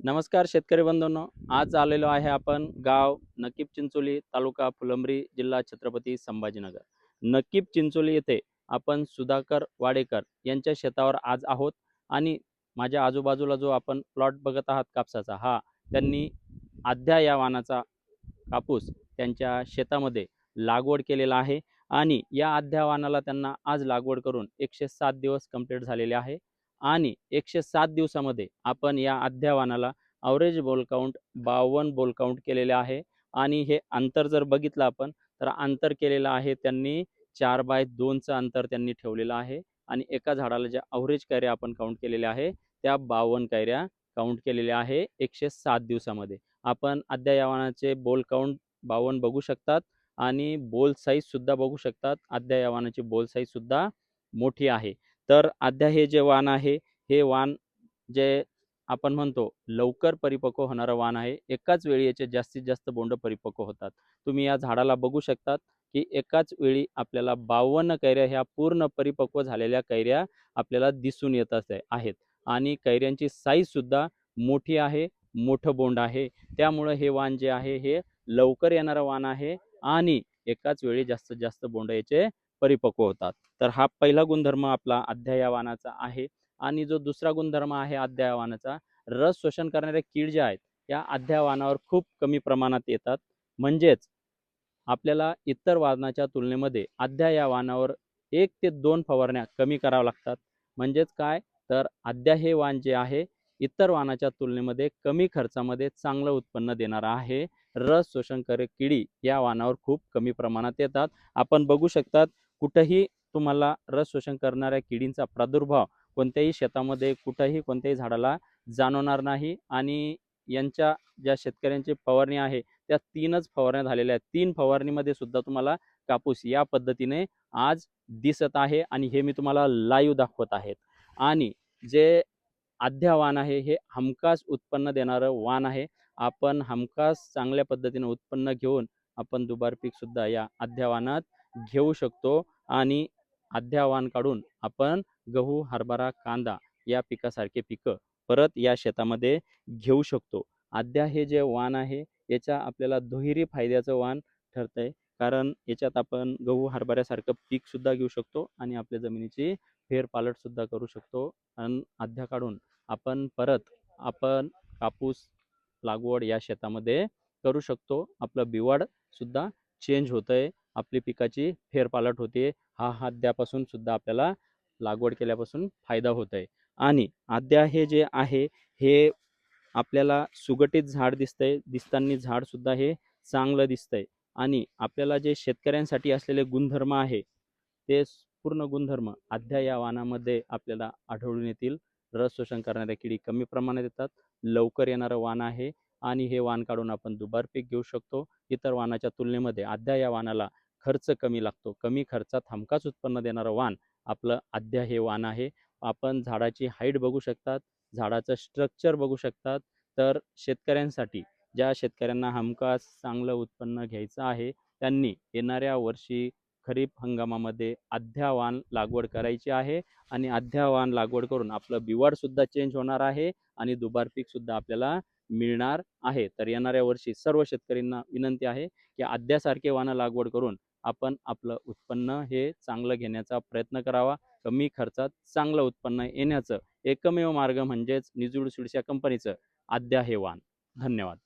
नमस्कार शेतकरी बंधूंनो आज आलेलो आहे आपण गाव नकीब चिंचोली तालुका फुलंब्री जिल्हा छत्रपती संभाजीनगर. नकीब चिंचोली येथे आपण सुधाकर वाडेकर यांच्या शेतावर आज आहोत आणि माझ्या आजूबाजूला जो आपण प्लॉट बघत आहात कापसाचा हा त्यांनी अध्या या वानाचा कापूस त्यांच्या शेतामध्ये लागवड केलेला आहे आणि या अध्या वानाला त्यांना आज लागवड करून एकशे सात दिवस कंप्लीट झालेले आहे. आणि एकशे सात दिवसामध्ये आपण या अध्यावानाला अवरेज बोल काउंट बावन्न बोल काउंट केलेले आहे. आणि हे अंतर जर बघितलं आपण तर अंतर केलेलं आहे त्यांनी चार बाय दोनचं अंतर त्यांनी ठेवलेलं आहे. आणि एका झाडाला ज्या अवरेज कैऱ्या आपण काउंट केलेल्या आहे त्या बावन्न कैऱ्या काउंट केलेल्या आहे एकशे सात दिवसामध्ये. आपण अद्यायवानाचे बोल काउंट बावन्न बघू शकतात आणि बोल साईजसुद्धा बघू शकतात. अध्यायवानाची बोल साईजसुद्धा मोठी आहे. तर अद्या हे जे वाण आहे हे वाण जे आपण म्हणतो लवकर परिपक्व होणारं वाण आहे. एकाच वेळी याचे जास्तीत जास्त बोंड परिपक्व होतात. तुम्ही या झाडाला बघू शकतात की एकाच वेळी आपल्याला बावन्न कैऱ्या ह्या पूर्ण परिपक्व झालेल्या कैऱ्या आपल्याला दिसून येत आहेत. आणि कैऱ्यांची साईजसुद्धा मोठी आहे मोठं बोंड आहे. त्यामुळं हे वाण जे आहे हे लवकर येणारं वाण आहे आणि एकाच वेळी जास्तीत जास्त बोंड याचे परिपक्व होतात. तर हा पहिला गुणधर्म आपला अध्यायवानाचा आहे आणि जो दुसरा गुणधर्म आहे अध्यायवानाचा रस शोषण करणारे कीड जे आहेत या अध्यायवानावर खूप कमी प्रमाणात येतात. म्हणजेच आपल्याला इतर वाहनाच्या तुलनेमध्ये अध्या या एक ते दोन फवारण्या कमी कराव्या लागतात. म्हणजेच काय? तर अध्याय हे वाण जे आहे इतर वाहनाच्या तुलनेमध्ये कमी खर्चामध्ये चांगलं उत्पन्न देणारा आहे. रस शोषणकारी किडी या वाहनावर खूप कमी प्रमाणात येतात. आपण बघू शकतात कुठंही तुम्हाला रस शोषण करणाऱ्या किडींचा प्रादुर्भाव कोणत्याही शेतामध्ये कुठंही कोणत्याही झाडाला जाणवणार नाही आणि यांच्या ज्या शेतकऱ्यांची फवारणी आहे त्या तीनच फवारण्या झालेल्या आहेत. तीन फवारणीमध्ये सुद्धा तुम्हाला कापूस या पद्धतीने आज दिसत आहे आणि हे मी तुम्हाला लाईव्ह दाखवत आहेत. आणि जे आध्या वाण आहे हे हमखास उत्पन्न देणारं वाण आहे. आपण हमखास चांगल्या पद्धतीने उत्पन्न घेऊन आपण दुबार पीकसुद्धा या अध्यावानात घेऊ शकतो आणि अध्यावान काढून आपण गहू हरभरा कांदा या पिकासारखे पिकं परत या शेतामध्ये घेऊ शकतो. अद्या हे जे वाण आहे याच्या आपल्याला दुहेरी फायद्याचं वाण ठरतं आहे कारण याच्यात आपण गहू हरभऱ्यासारखं पीक सुद्धा घेऊ शकतो आणि आपल्या जमिनीची फेरपालट सुद्धा करू शकतो. आणि अध्या काढून आपण परत आपण कापूस लागवड या शेतामध्ये करू शकतो. आपलं बिवाड सुद्धा चेंज होतं आहे आपली पिकाची फेरपालट होते. हा अद्यापासून सुद्धा आपल्याला लागवड केल्यापासून फायदा होत आहे आणि आद्या हे जे आहे हे आपल्याला सुगटीत झाड दिसतंय. दिसताना झाडसुद्धा हे चांगलं दिसतंय. आणि आपल्याला जे शेतकऱ्यांसाठी असलेले गुणधर्म आहे ते पूर्ण गुणधर्म अध्या या वाणामध्ये आपल्याला आढळून येतील. रस शोषण करणाऱ्या किडी कमी प्रमाणात येतात. लवकर येणारं वाण आहे आणि हे वाण काढून आपण दुबार पीक घेऊ शकतो. इतर वाणाच्या तुलनेमध्ये अध्या या वाणाला खर्च कमी लागतो. कमी खर्चात हमखास उत्पन्न देणारं वाण आपलं अध्या हे वाण आहे. आपण झाडाची हाईट बघू शकतात झाडाचं स्ट्रक्चर बघू शकतात. तर शेतकऱ्यांसाठी ज्या शेतकऱ्यांना हमखास चांगलं उत्पन्न घ्यायचं आहे त्यांनी येणाऱ्या वर्षी खरीप हंगामामध्ये अध्यावान लागवड करायची आहे आणि अध्यावान लागवड करून आपलं बिवाडसुद्धा चेंज होणार आहे आणि दुबार पीकसुद्धा आपल्याला मिळणार आहे. तर येणाऱ्या वर्षी सर्व शेतकऱ्यांना विनंती आहे की अद्यासारखे वानं लागवड करून आपण आपलं उत्पन्न हे चांगलं घेण्याचा प्रयत्न करावा. कमी खर्चात चांगलं उत्पन्न येण्याचं एकमेव मार्ग म्हणजेच निजूड सुडशा कंपनीचं आद्या हे वाण धन्यवाद.